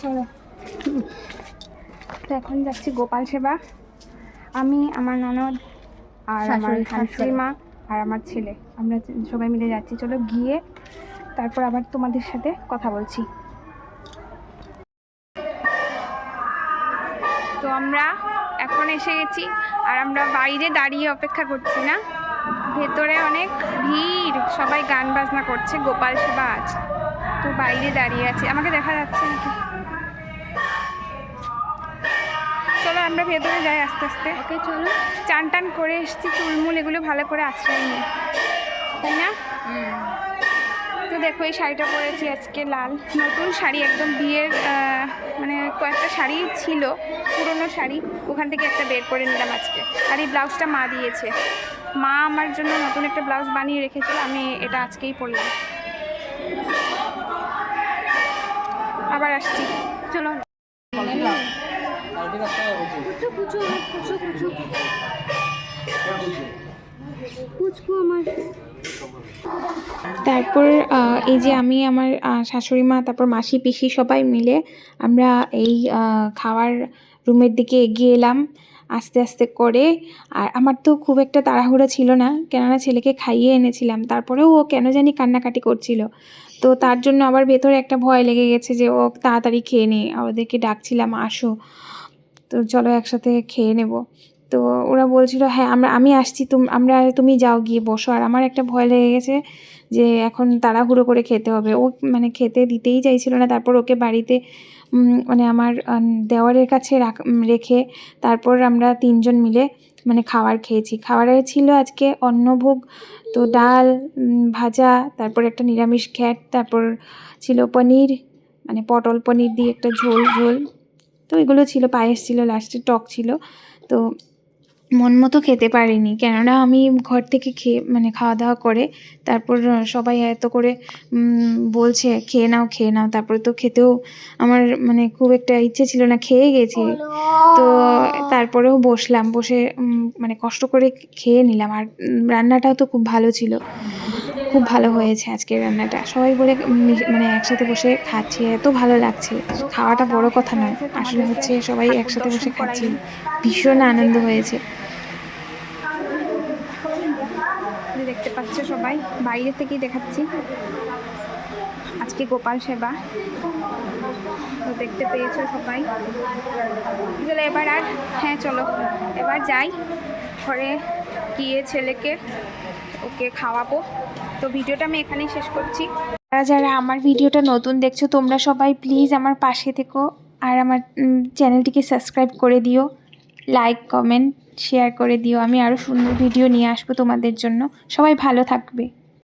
চলো। তো এখন যাচ্ছি গোপাল সেবা। আমি আমার ননদ আর আমার শাশুড়ি। মা আর আমার ছেলে। আমরা সবাই মিলে যাচ্ছি। চলো গিয়ে তারপর আবার তোমাদের সাথে কথা বলছি। তো আমরা এখন এসে গেছি আর আমরা বাইরে দাঁড়িয়ে অপেক্ষা করছি না। ভেতরে অনেক ভিড়। সবাই গান বাজনা করছে। গোপাল সেবা আজ তো বাইরে দাঁড়িয়ে আছে। আমাকে দেখা যাচ্ছে নাকি? চলো আমরা ভেতরে যাই আস্তে আস্তে। ওকে চলো। চান টান করে এসেছি চুলমুল এগুলো ভালো করে আশ্রয় নিই। তাই না? তো দেখো এই শাড়িটা পরেছি আজকে লাল। নতুন শাড়ি একদম বিয়ের মানে কয়েকটা শাড়ি ছিল পুরনো শাড়ি। ওখান থেকে একটা বের করে নিলাম আজকে। আর এই ব্লাউজটা মা দিয়েছে। মা আমার জন্য নতুন একটা ব্লাউজ বানিয়ে রেখেছিল আমি এটা আজকেই পরলাম। আবার আসছি। চলো। তারপর এই যে আমি আমার শাশুড়ি মা, তারপর মাসি, পিসি সবাই মিলে আমরা এই খাওয়ার রুমের দিকে এগিয়ে এলাম আস্তে আস্তে করে। আর আমার তো খুব একটা তাড়াহুড়ো ছিল না, কেননা ছেলেকে খাইয়ে এনেছিলাম। তারপরেও ও কেন জানি কান্নাকাটি করছিল। তো তার জন্য আবার ভেতরে একটা ভয় লেগে গেছে যে, ও, তাড়াতাড়ি খেয়ে নে ওদেরকে ডাকছিলাম, আসো। তো চলো একসাথে খেয়ে নেব। তো ওরা বলছিল হ্যাঁ আমরা, আমি আসছি, তুম, আমরা, তুমি যাও, গিয়ে বসো। আর আমার একটা ভয় লেগে গেছে যে, এখন তাড়াহুড়ো করে খেতে হবে। ও মানে খেতে দিতেই চাইছিল না, তারপর ওকে বাড়িতে মানে আমার দেওয়ারের কাছে রাখ- রেখে তারপর আমরা তিনজন মিলে মানে খাবার খেয়েছি। খাবারে ছিল আজকে অন্নভোগ, তো ডাল ভাজা, তারপর একটা নিরামিষ খ্যাট, তারপর ছিল পনির মানে পটল পনির দিয়ে একটা ঝোল ঝোল। তো এগুলো ছিল, পায়েস ছিল, লাস্টে টক ছিল। তো মন মতো খেতে পারিনি। কেননা আমি ঘর থেকে খেয়ে মানে খাওয়া দাওয়া করে তারপর সবাই এত করে বলছে, খেয়ে নাও খেয়ে নাও। তারপরে তো খেতেও আমার মানে খুব একটা ইচ্ছে ছিল না, খেয়ে গেছি। তো তারপরেও বসলাম, বসে মানে কষ্ট করে খেয়ে নিলাম। আর রান্নাটাও তো খুব ভালো ছিল। খুব ভালো হয়েছে আজকের রান্নাটা। সবাই বলে মানে একসাথে বসে খাচ্ছি। এত ভালো লাগছে। খাওয়াটা বড় কথা নয়। আসলে হচ্ছে সবাই একসাথে বসে খাচ্ছি। ভীষণ আনন্দ হয়েছে দেখতে পাচ্ছ সবাই, বাইরে থেকেই দেখাচ্ছি। আজকে গোপাল সেবা। তো দেখতে পেয়েছ সবাই। চলো এবার আর হ্যাঁ চলো। এবার যাই, ঘরে গিয়ে ছেলেকে, ওকে খাওয়াবো। তো ভিডিওটা আমি এখানেই শেষ করছি। যারা যারা আমার ভিডিওটা নতুন দেখছ, তোমরা সবাই প্লিজ আমার পাশে থেকো। আর আমার চ্যানেলটিকে সাবস্ক্রাইব করে দিও। লাইক কমেন্ট শেয়ার করে দিও। আমি আরও সুন্দর ভিডিও নিয়ে আসব তোমাদের জন্য। সবাই ভালো থাকবে।